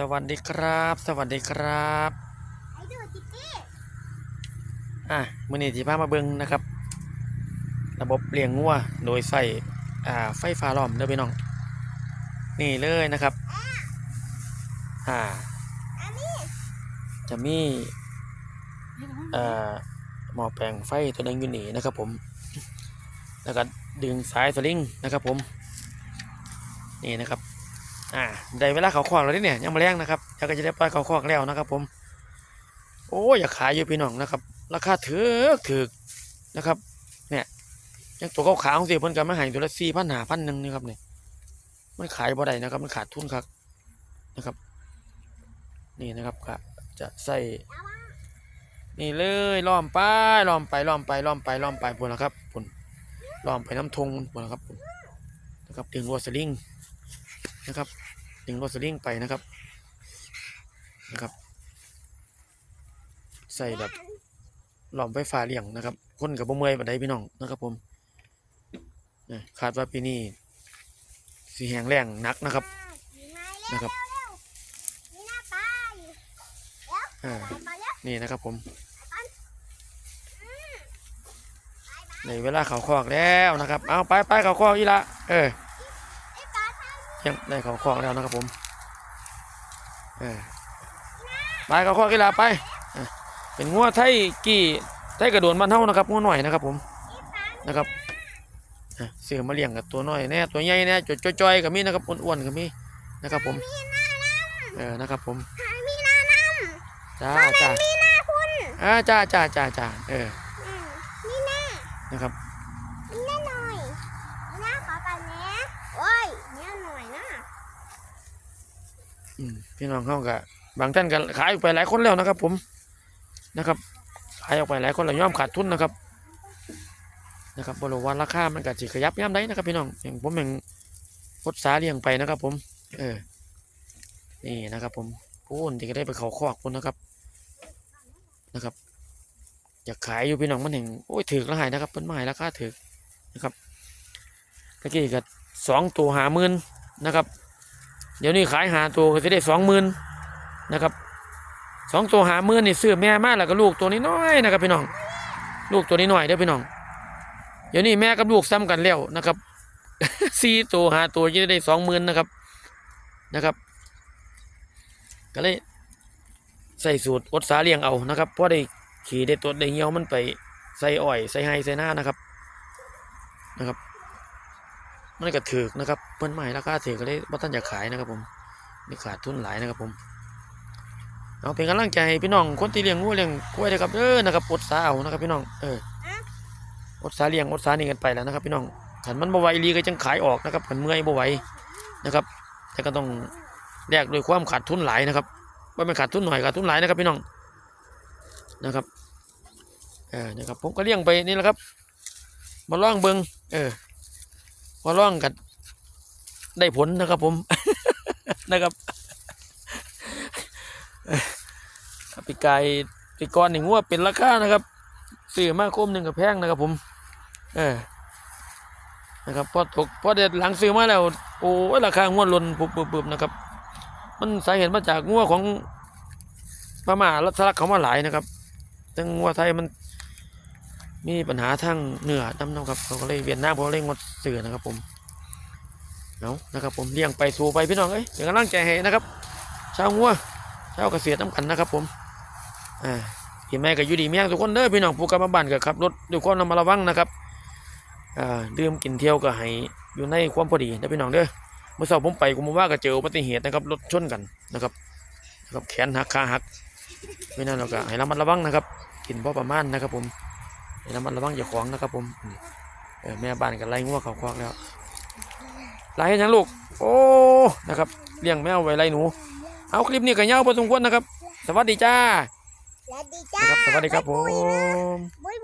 สวัสดีครับ สวัสดีครับไอ้ดูจิกกี้อะมื้อนี้ที่พามาเบิ่งนะครับ ระบบเลี้ยงงัวโดยใส่อ่าไฟฟ้าล้อมเด้อพี่น้อง นี่เลยนะครับอ่าอันนี้จะมีเอ่อหม้อแปลงไฟตัวหนึงอยู่นี่นะครับผม แล้วก็ดึงสายสลิงนะครับผม นี่นะครับ อ่าได้เวลาเขาคอกแล้วนี่เนี่ยยังมาแรงนะครับแล้วก็จะได้ปล่อยเขาคอกแล้วนะครับผมโอ้ยอยากขายอยู่พี่น้องนะครับ ราคาถือถือนะครับ เนี่ยยังตัวขาวๆสิเพิ่นก็มาให้ตัวละสี่พันหาพันหนึ่งนี่ครับเนี่ยมันขายบ่ได้นะครับ มันขาดทุนครับนะครับ นี่นะครับก็จะใส่นี่เลยล้อมไปล้อมไปล้อมไปล้อมไปล้อมไปพุ่นนะครับพุ่นล้อมไปน้ำทงพุ่นนะครับพุ่นนะครับดึงรวสลิง นะครับดึงรวดสลิงไปนะครับนะครับ ใส่แบบหลอมไฟฟ้าเลี้ยงนะครับคนกับบ่เมื่อยบันไดพี่น้องนะครับ ผมคาดว่าปีนี้สีแหงแรงหนักนะครับนะครับนี่นะครับผม ในเวลาเขาคอกแล้วนะครับ เอาไปไปเขาคอกอีละเออ ยังได้เขาคอกแล้วนะครับผมเออไปเขาคอกอีละไปอะเป็นงัวไทยกี่ไทยกระโดนบ้านเท่านะครับงัวหน่อยนะครับผมไอ้ปลานะครับอะซื้อมาเลี้ยงกับตัวน้อยแน่ตัวใหญ่แน่จดจ้อยๆกับมีนะครับอ้วนๆกับมีนะครับผมมีหน้าน้ำเออนะครับผมหามีหน้าน้จ้าำจ้ามีหน้าคุณอ่าจ้าจ้าจ้าจ้าเอออืมมีหน้านะครับ มีหน้าหน่อยมีหน้าขอกันเนี้ยโอ้ยเนี่ยหน่อยนะ อืม พี่น้องเขาก็บางท่านก็ขายออกไปหลายคนแล้วนะครับ ผมนะครับขายออกไปหลายคนแล้วย่อมขาดทุนนะครับ นะครับบริวารราคามันก็สิขยับย่ำได้นะครับ พี่น้องอย่างผมอย่างพดสาเลี้ยงไปนะครับ ผม เออ นี่นะครับ ผมพูนที่ก็ได้ไปเขาคอกพุ่นนะครับ นะครับอยากขายอยู่พี่น้องมันเห็นโอ้ยถือละหายนะครับเพิ่นมาใหายราคาถือนะครับตะกี้ก็สองตัวหาหมื่นนะครับ เดี๋ยวนี้ขายหาตัวก็จะได้สองหมื่นนะครับสองตัวหาหมื่นนี่ซื้อแม่มากแล้วก็ลูกตัวนี้น้อยนะครับพี่น้อง ลูกตัวนี้น้อยเด้อพี่น้อง เดี๋ยวนี้แม่กับลูกซ้ำกันแล้วนะครับสี่ตัวหาตัวจะได้สองหมื่นนะครับนะครับ ก็เลยใส่สูตรอดสาเลี้ยงเอานะครับเพราะได้ขี่ได้ตัวได้เหี่ยวมันไปใส่อ้อยใส่ไฮใส่หน้านะครับนะครับ มันก็ถือนะครับเพิ่นใหม่ราคาถือก็เลยว่าท่านอยากขายนะครับผมนี่ขาดทุนหลายนะครับผมเอาเป็นกำลังใจพี่น้องคนที่เลี้ยงงูเลี้ยงกล้วยนะครับเออนะครับอดสาเอานะครับ พี่น้องเอออดสาเลี้ยงอดสานี่กันไปแล้วนะครับ พี่น้องขันมันบ่ไหวอีหลีก็จังขายออกนะครับขันเมื่อยบ่ไหวนะครับ แต่ก็ต้องแลกด้วยความขาดทุนหลายนะครับว่าไม่ขาดทุนหน่อยขาดทุนหลายนะครับ พี่น้องนะครับเออนะครับผมก็เลี้ยงไปนี่แหละครับ มาล่องเบิงเออ มาล่องกันได้ผลนะครับผม นะครับอ้อปีกายปีกรหนึ่งว่าเป็นราคานะครับซื้อมากคมหนึ่งกับแพงนะครับ ผม เออนะครับพอตกพอเด็ดหลังซื้อมาแล้ว โอ้ราคางวดลนปุบปุบปุบนะครับ มันสาเหตุมาจากงัวของพม่ารัสลักเขามาหลายนะครับซึ่งงัวไทยมัน มีปัญหาทางเหนือดำน้ำครับเขาก็เลยเวียนหน้าเพราะเร่งงดซื้อนะครับผมเอานะครับผมเลี้ยงไปสู่ไปพี่น้องเอ้ยเป็นกำลังใจให้นะครับชาวงัวชาวเกษตรน้ำกันนะครับผมอ่าพี่แม่ก็อยู่ดีเมียงทุกคนเด้อพี่น้องผู้กำลังบ้านก็ขับรถด้วยความระมัดระวังนะครับอ่าดื่มกินเที่ยวก็ให้อยู่ในความพอดีนะพี่น้องเด้อเมื่อเช้าผมไปกุมว่าก็เจออุบัติเหตุนะครับรถชนกันนะครับนะครับแขนหักขาหักไม่นั่นเราก็ให้ระมัดระวังนะครับ กินพอประมาณนะครับผม ระมัดระวังอย่าของนะครับผมนี่เออแม่บ้านก็ไล่งัวเขาควักแล้วไล่ให้ยังลูก โอ้นะครับเลี้ยงแมวไว้ไล่หนู เอาคลิปนี้ก็ยาวพอสมควรนะครับ สวัสดีจ้า สวัสดีจ้านะครับสวัสดีครับผมบุยบุย